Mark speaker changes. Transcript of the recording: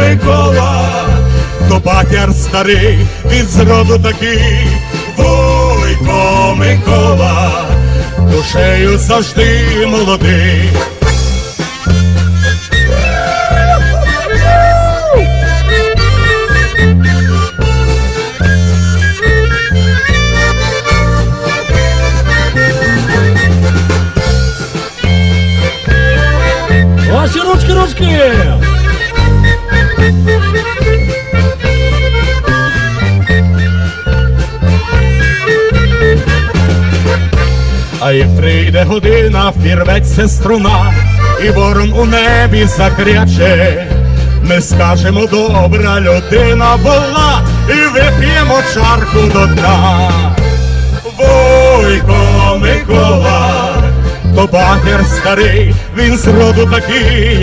Speaker 1: Микола, то батяр старий, він зроду такий, Вуйко Микола, душею завжди молодий.
Speaker 2: Ваші ручки, ручки!
Speaker 1: А як прийде година, впірветься струна, і ворон у небі закряче. Ми скажемо, добра людина була, і вип'ємо чарку до дна. Войко Микола, то батер старий, він зроду такий,